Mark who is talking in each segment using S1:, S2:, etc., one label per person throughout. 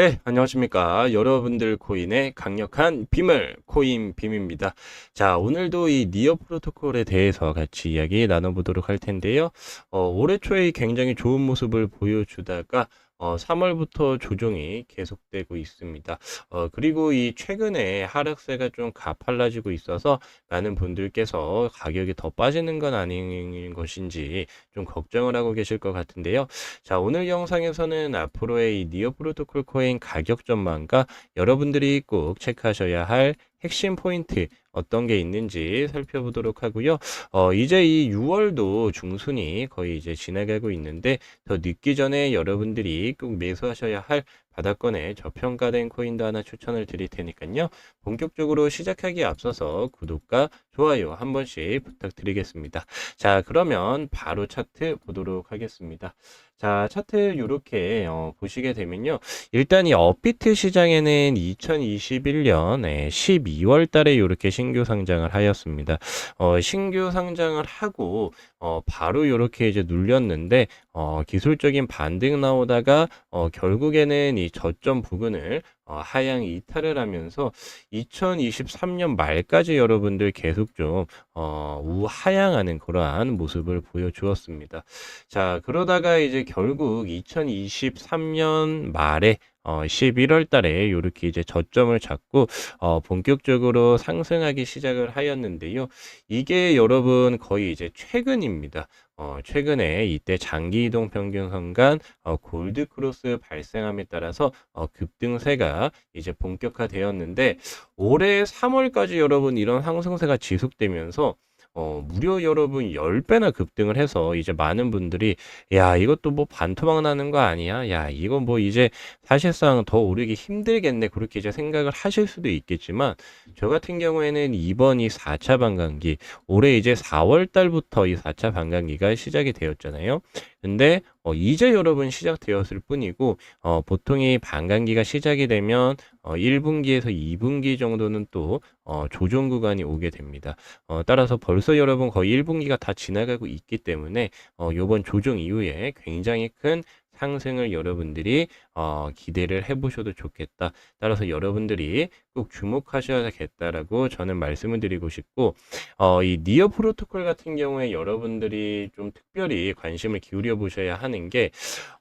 S1: 네, 안녕하십니까. 여러분들 코인의 강력한 빔을 코인 빔입니다. 자, 오늘도 이 니어 프로토콜에 대해서 같이 이야기 나눠보도록 할 텐데요. 어, 올해 초에 굉장히 좋은 모습을 보여주다가 어, 3월부터 조정이 계속되고 있습니다. 어, 그리고 이 최근에 하락세가 좀 가팔라지고 있어서 많은 분들께서 가격이 더 빠지는 건 아닌 것인지 좀 걱정을 하고 계실 것 같은데요. 자, 오늘 영상에서는 앞으로의 이 니어 프로토콜 코인 가격 전망과 여러분들이 꼭 체크하셔야 할 핵심 포인트 어떤 게 있는지 살펴보도록 하고요. 어, 이제 이 6월도 중순이 거의 이제 지나가고 있는데 더 늦기 전에 여러분들이 꼭 매수하셔야 할 바닥권에 저평가된 코인도 하나 추천을 드릴 테니까요. 본격적으로 시작하기에 앞서서 구독과 좋아요 한 번씩 부탁드리겠습니다. 자, 그러면 바로 차트 보도록 하겠습니다. 자, 차트 이렇게 어, 보시게 되면요. 일단 이 업비트 시장에는 2021년 12월 달에 이렇게 신규 상장을 하였습니다. 어, 신규 상장을 하고 어, 바로 이렇게 이제 눌렸는데 어, 기술적인 반등 나오다가 어, 결국에는 이 저점 부근을 어, 하향 이탈을 하면서 2023년 말까지 여러분들 계속 좀 어, 우하향하는 그러한 모습을 보여주었습니다. 자, 그러다가 이제 결국 2023년 말에 어, 11월 달에 이렇게 이제 저점을 잡고 어, 본격적으로 상승하기 시작을 하였는데요. 이게 여러분 거의 이제 최근입니다. 어, 최근에 이때 장기 이동 평균 선간 어, 골드 크로스 발생함에 따라서 어, 급등세가 이제 본격화되었는데 올해 3월까지 여러분 이런 상승세가 지속되면서 어, 무려 여러분 10배나 급등을 해서 이제 많은 분들이 야, 이것도 뭐 반토막 나는 거 아니야? 야, 이건 뭐 이제 사실상 더 오르기 힘들겠네. 그렇게 이제 생각을 하실 수도 있겠지만 저 같은 경우에는 이번 이 4차 반감기 올해 이제 4월 달부터 이 4차 반감기가 시작이 되었잖아요. 근데 어, 이제 여러분 시작되었을 뿐이고 어, 보통 이 반감기가 시작이 되면 어, 1분기에서 2분기 정도는 또 어, 조정 구간이 오게 됩니다. 어, 따라서 벌써 여러분 거의 1분기가 다 지나가고 있기 때문에 어, 이번 조정 이후에 굉장히 큰 상승을 여러분들이 어, 기대를 해보셔도 좋겠다. 따라서 여러분들이 꼭 주목하셔야겠다라고 저는 말씀을 드리고 싶고 어, 이 니어 프로토콜 같은 경우에 여러분들이 좀 특별히 관심을 기울여 보셔야 하는 게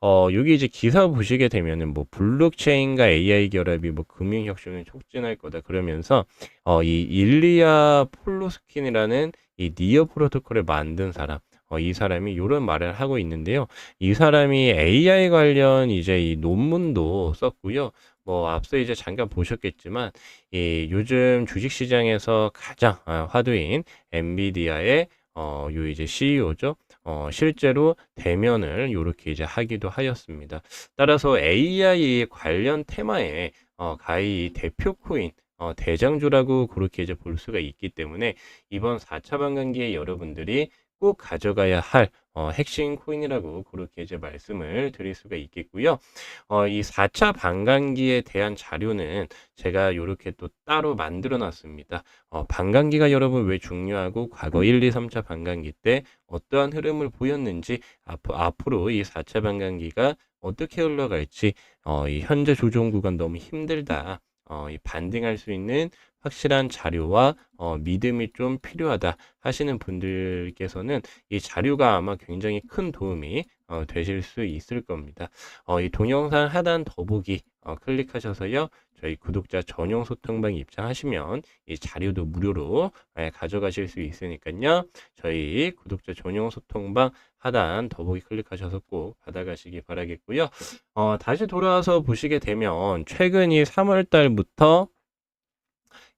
S1: 어, 여기 이제 기사 보시게 되면은 뭐 블록체인과 AI 결합이 뭐 금융 혁신을 촉진할 거다 그러면서 어, 이 일리아 폴로스킨이라는 이 니어 프로토콜을 만든 사람 어, 이 사람이 이런 말을 하고 있는데요. 이 사람이 AI 관련 이제 이 논문도 썼고요. 뭐 앞서 이제 잠깐 보셨겠지만 이 요즘 주식 시장에서 가장 아, 화두인 엔비디아의 어, 요 이제 CEO죠. 어, 실제로 대면을 이렇게 이제 하기도 하였습니다. 따라서 AI 관련 테마에 어, 가히 대표 코인 어, 대장주라고 그렇게 이제 볼 수가 있기 때문에 이번 4차 반감기에 여러분들이 꼭 가져가야 할 어, 핵심 코인이라고 그렇게 이제 말씀을 드릴 수가 있겠고요. 어, 이 4차 반감기에 대한 자료는 제가 이렇게 또 따로 만들어 놨습니다. 어, 반감기가 여러분 왜 중요하고 과거 1, 2, 3차 반감기 때 어떠한 흐름을 보였는지 앞, 앞으로 이 4차 반감기가 어떻게 흘러갈지 어, 이 현재 조정 구간 너무 힘들다. 어, 이 반등할 수 있는 확실한 자료와 어, 믿음이 좀 필요하다 하시는 분들께서는 이 자료가 아마 굉장히 큰 도움이 어, 되실 수 있을 겁니다. 어, 이 동영상 하단 더보기 어, 클릭하셔서요. 저희 구독자 전용 소통방 입장하시면 이 자료도 무료로 예, 가져가실 수 있으니까요. 저희 구독자 전용 소통방 하단 더보기 클릭하셔서 꼭 받아가시기 바라겠고요. 어, 다시 돌아와서 보시게 되면 최근 이 3월 달부터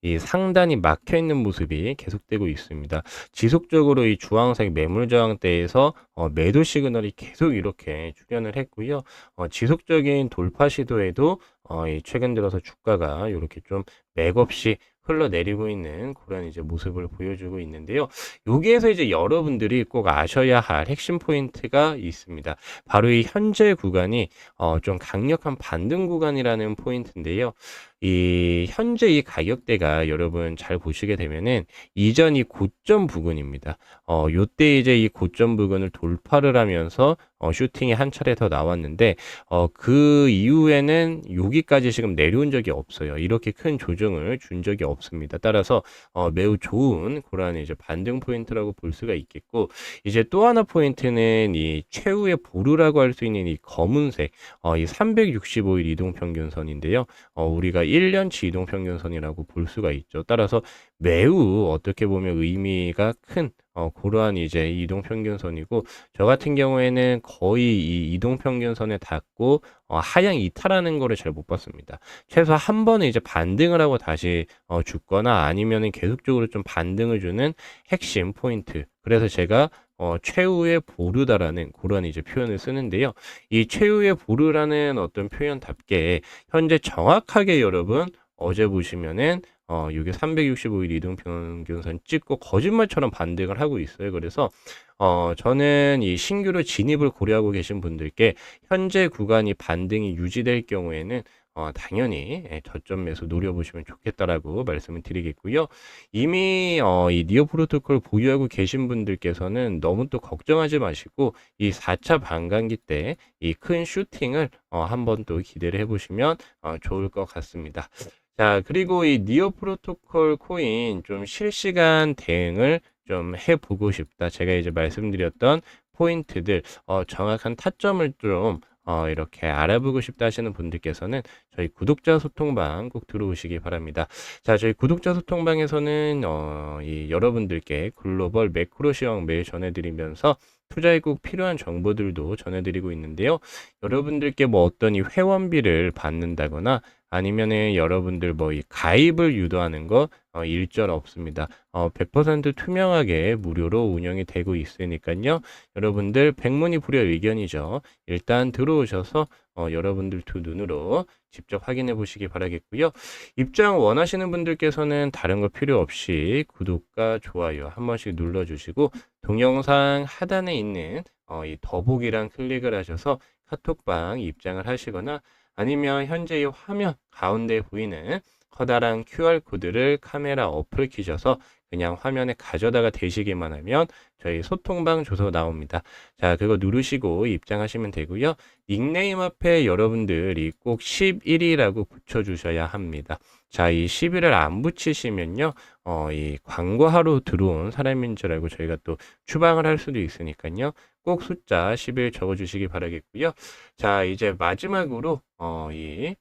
S1: 이 상단이 막혀 있는 모습이 계속되고 있습니다. 지속적으로 이 주황색 매물 저항대에서 어, 매도 시그널이 계속 이렇게 출현을 했고요. 어, 지속적인 돌파 시도에도 어, 이 최근 들어서 주가가 이렇게 좀 맥없이 흘러내리고 있는 그런 이제 모습을 보여주고 있는데요. 여기에서 이제 여러분들이 꼭 아셔야 할 핵심 포인트가 있습니다. 바로 이 현재 구간이 어, 좀 강력한 반등 구간이라는 포인트인데요. 이 현재 이 가격대가 여러분 잘 보시게 되면은 이전 이 고점 부근입니다. 어, 요때 이제 이 고점 부근을 돌파를 하면서 어, 슈팅이 한 차례 더 나왔는데 어, 그 이후에는 여기까지 지금 내려온 적이 없어요. 이렇게 큰 조정을 준 적이 없습니다. 따라서 어, 매우 좋은 그러한 이제 반등 포인트라고 볼 수가 있겠고 이제 또 하나 포인트는 이 최후의 보루라고 할 수 있는 이 검은색 어, 이 365일 이동 평균선인데요. 어, 우리가 1년치 이동평균선이라고 볼 수가 있죠. 따라서 매우 어떻게 보면 의미가 큰 어, 그러한 이제 이동평균선이고 저 같은 경우에는 거의 이 이동평균선에 닿고 어, 하향 이탈하는 거를 잘 못 봤습니다. 최소 한 번은 이제 반등을 하고 다시 어, 죽거나 아니면은 계속적으로 좀 반등을 주는 핵심 포인트. 그래서 제가 어, 최후의 보루다라는 그런 이제 표현을 쓰는데요. 이 최후의 보루라는 어떤 표현답게 현재 정확하게 여러분 어제 보시면은 어, 이게 365일 이동 평균선 찍고 거짓말처럼 반등을 하고 있어요. 그래서 어, 저는 이 신규로 진입을 고려하고 계신 분들께 현재 구간이 반등이 유지될 경우에는 어, 당연히 예, 저점 매수 노려보시면 좋겠다라고 말씀을 드리겠고요. 이미 어, 이 니어 프로토콜 보유하고 계신 분들께서는 너무 또 걱정하지 마시고 이 4차 반감기 때 이 큰 슈팅을 어, 한번 또 기대를 해보시면 어, 좋을 것 같습니다. 자, 그리고 이 니어 프로토콜 코인 좀 실시간 대응을 좀 해보고 싶다. 제가 이제 말씀드렸던 포인트들, 어, 정확한 타점을 좀 어, 이렇게 알아보고 싶다 하시는 분들께서는 저희 구독자 소통방 꼭 들어오시기 바랍니다. 자, 저희 구독자 소통방에서는 어, 이 여러분들께 글로벌 매크로 시황 매일 전해드리면서 투자에 꼭 필요한 정보들도 전해드리고 있는데요. 여러분들께 뭐 어떤 이 회원비를 받는다거나 아니면은 여러분들 뭐 이 가입을 유도하는 거 어, 일절 없습니다. 어, 100% 투명하게 무료로 운영이 되고 있으니까요. 여러분들 백문이 불여 의견이죠. 일단 들어오셔서 어, 여러분들 두 눈으로 직접 확인해 보시기 바라겠고요. 입장 원하시는 분들께서는 다른 거 필요 없이 구독과 좋아요 한 번씩 눌러주시고 동영상 하단에 있는 어, 이 더보기란 클릭을 하셔서 카톡방 입장을 하시거나 아니면 현재 의 화면 가운데 보이는 커다란 QR코드를 카메라 어플 키셔서 그냥 화면에 가져다가 대시기만 하면 저희 소통방 주소 나옵니다. 자, 그거 누르시고 입장하시면 되고요. 닉네임 앞에 여러분들이 꼭 11이라고 붙여주셔야 합니다. 자, 이 11을 안 붙이시면요, 어, 이 광고하러 들어온 사람인 줄 알고 저희가 또 추방을 할 수도 있으니까요. 꼭 숫자 11 적어주시기 바라겠고요. 자, 이제 마지막으로, 어, 이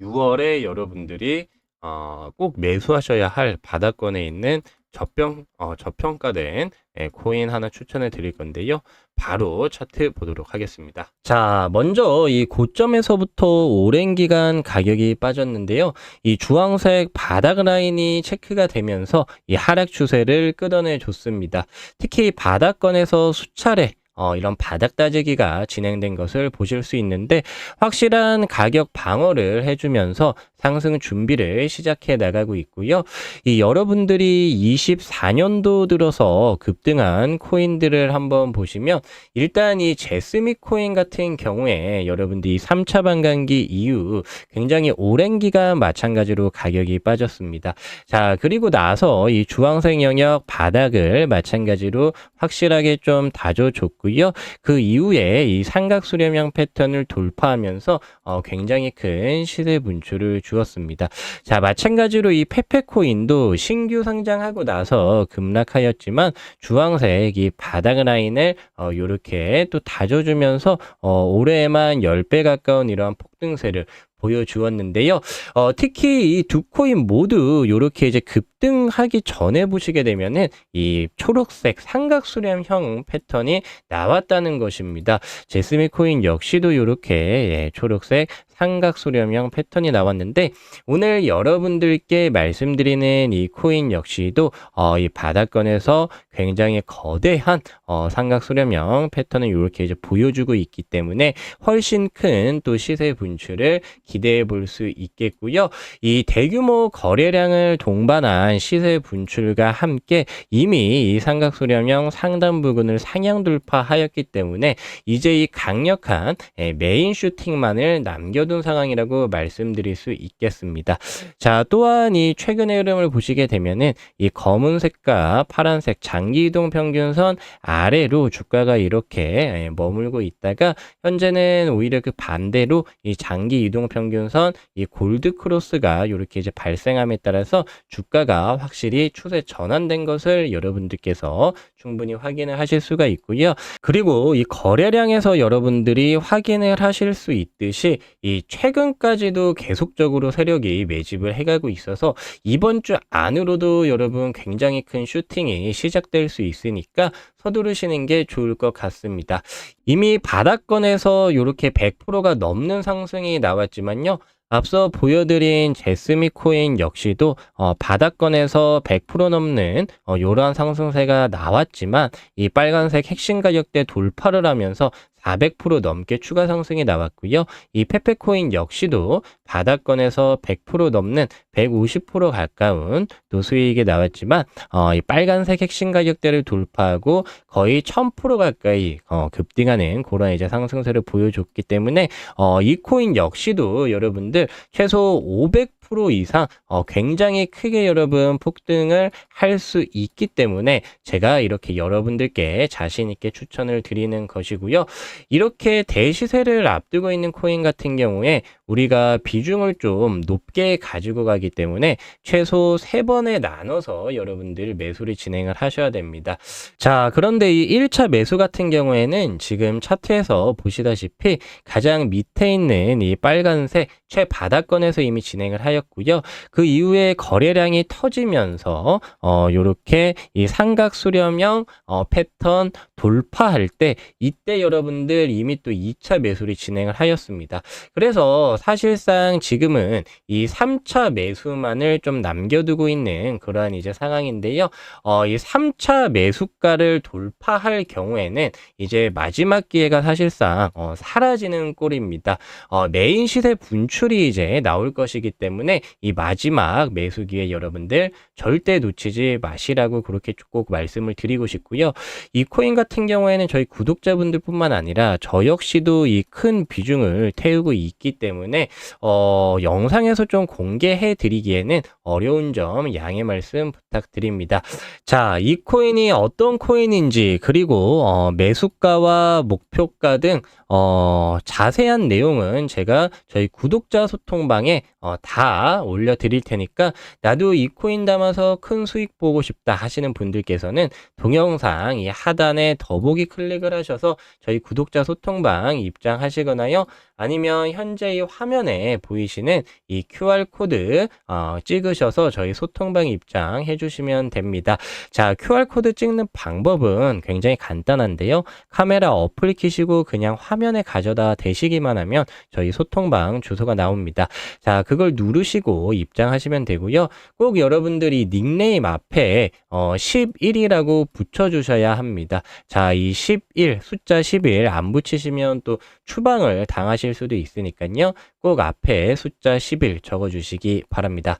S1: 6월에 여러분들이 어, 꼭 매수하셔야 할 바닥권에 있는 저평, 어, 저평가된 예, 코인 하나 추천해 드릴 건데요. 바로 차트 보도록 하겠습니다. 자, 먼저 이 고점에서부터 오랜 기간 가격이 빠졌는데요. 이 주황색 바닥 라인이 체크가 되면서 이 하락 추세를 끊어내 줬습니다. 특히 바닥권에서 수차례 어, 이런 바닥 따지기가 진행된 것을 보실 수 있는데 확실한 가격 방어를 해주면서 상승 준비를 시작해 나가고 있고요. 이 여러분들이 24년도 들어서 급등한 코인들을 한번 보시면 일단 이 제스미 코인 같은 경우에 여러분들이 3차 반감기 이후 굉장히 오랜 기간 마찬가지로 가격이 빠졌습니다. 자, 그리고 나서 이 주황색 영역 바닥을 마찬가지로 확실하게 좀 다져줬고요. 그 이후에 이 삼각 수렴형 패턴을 돌파하면서 어, 굉장히 큰 시세 분출을 주 었습니다. 자, 마찬가지로 이 페페코인도 신규 상장하고 나서 급락하였지만 주황색 이 바닥 라인을 어, 이렇게 또 다져주면서 어, 올해에만 10배 가까운 이러한 폭 등세를 보여주었는데요. 어, 특히 이 두 코인 모두 이렇게 이제 급등하기 전에 보시게 되면은 이 초록색 삼각 수렴형 패턴이 나왔다는 것입니다. 제스미 코인 역시도 이렇게 예, 초록색 삼각 수렴형 패턴이 나왔는데 오늘 여러분들께 말씀드리는 이 코인 역시도 어, 이 바닥권에서 굉장히 거대한 어, 삼각 수렴형 패턴을 이렇게 이제 보여주고 있기 때문에 훨씬 큰 또 시세 분 출을 기대해 볼 수 있겠고요. 이 대규모 거래량을 동반한 시세 분출과 함께 이미 이 삼각 수렴형 상단 부근을 상향 돌파하였기 때문에 이제 이 강력한 예, 메인 슈팅만을 남겨 남겨둔 상황이라고 말씀드릴 수 있겠습니다. 자, 또한 이 최근의 흐름을 보시게 되면은 이 검은색과 파란색 장기 이동 평균선 아래로 주가가 이렇게 예, 머물고 있다가 현재는 오히려 그 반대로 이 장기 이동 평균선 이 골드 크로스가 이렇게 이제 발생함에 따라서 주가가 확실히 추세 전환된 것을 여러분들께서 충분히 확인을 하실 수가 있고요. 그리고 이 거래량에서 여러분들이 확인을 하실 수 있듯이 이 최근까지도 계속적으로 세력이 매집을 해가고 있어서 이번 주 안으로도 여러분 굉장히 큰 슈팅이 시작될 수 있으니까 서두르시는 게 좋을 것 같습니다. 이미 바닥권에서 이렇게 100%가 넘는 상승이 나왔지만요. 앞서 보여드린 제스미 코인 역시도 어, 바닥권에서 100% 넘는 어, 이러한 상승세가 나왔지만 이 빨간색 핵심 가격대 돌파를 하면서 400% 넘게 추가 상승이 나왔고요. 이 페페코인 역시도 바닥권에서 100% 넘는 150% 가까운 또 수익이 나왔지만 어, 이 빨간색 핵심 가격대를 돌파하고 거의 1000% 가까이 어, 급등하는 그런 이제 상승세를 보여줬기 때문에 어, 이 코인 역시도 여러분들 최소 500% 이상 어, 굉장히 크게 여러분 폭등을 할 수 있기 때문에 제가 이렇게 여러분들께 자신 있게 추천을 드리는 것이고요. 이렇게 대시세를 앞두고 있는 코인 같은 경우에 우리가 비중을 좀 높게 가지고 가기 때문에 최소 3번에 나눠서 여러분들 매수를 진행을 하셔야 됩니다. 자, 그런데 이 1차 매수 같은 경우에는 지금 차트에서 보시다시피 가장 밑에 있는 이 빨간색 최바닥권에서 이미 진행을 하였 고요. 그 이후에 거래량이 터지면서 어 요렇게 이 삼각 수렴형 어 패턴 돌파할 때 이때 여러분들 이미 또 2차 매수를 진행을 하였습니다. 그래서 사실상 지금은 이 3차 매수만을 좀 남겨두고 있는 그러한 이제 상황인데요. 어, 이 3차 매수가를 돌파할 경우에는 이제 마지막 기회가 사실상 어, 사라지는 꼴입니다. 어, 메인 시세 분출이 이제 나올 것이기 때문에 이 마지막 매수 기회 여러분들 절대 놓치지 마시라고 그렇게 꼭 말씀을 드리고 싶고요. 이 코인 같은 경우에는 저희 구독자분들뿐만 아니라 저 역시도 이 큰 비중을 태우고 있기 때문에 어, 영상에서 좀 공개해 드리기에는 어려운 점 양해 말씀 부탁드립니다. 자, 이 코인이 어떤 코인인지 그리고 어, 매수가와 목표가 등 어, 자세한 내용은 제가 저희 구독자 소통방에 어, 다 올려드릴 테니까 나도 이 코인 담아서 큰 수익 보고 싶다 하시는 분들께서는 동영상 이 하단에 더보기 클릭을 하셔서 저희 구독자 소통방 입장하시거나요. 아니면 현재 이 화면에 보이시는 이 QR코드 어, 찍으셔서 저희 소통방 입장 해 주시면 됩니다. 자, QR코드 찍는 방법은 굉장히 간단한데요. 카메라 어플 키시고 그냥 화면에 가져다 대시기만 하면 저희 소통방 주소가 나옵니다. 자, 그걸 누르시고 입장하시면 되고요. 꼭 여러분들이 닉네임 앞에 어, 11이라고 붙여주셔야 합니다. 자, 이 11, 숫자 11 안 붙이시면 또 추방을 당하실 수도 있으니까요. 꼭 앞에 숫자 11 적어주시기 바랍니다.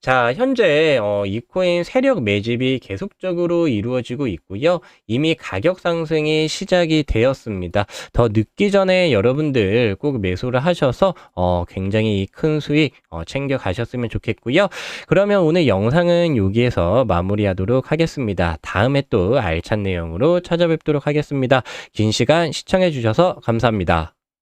S1: 자, 현재 어, 이 코인 세력 매집이 계속적으로 이루어지고 있고요. 이미 가격 상승이 시작이 되었습니다. 더 늦기 전에 여러분들 꼭 매수를 하셔서 어, 굉장히 큰 수익 어, 챙겨 가셨으면 좋겠고요. 그러면 오늘 영상은 여기에서 마무리하도록 하겠습니다. 다음에 또 알찬 내용으로 찾아뵙도록 하겠습니다. 긴 시간 시청해 주셔서 감사합니다.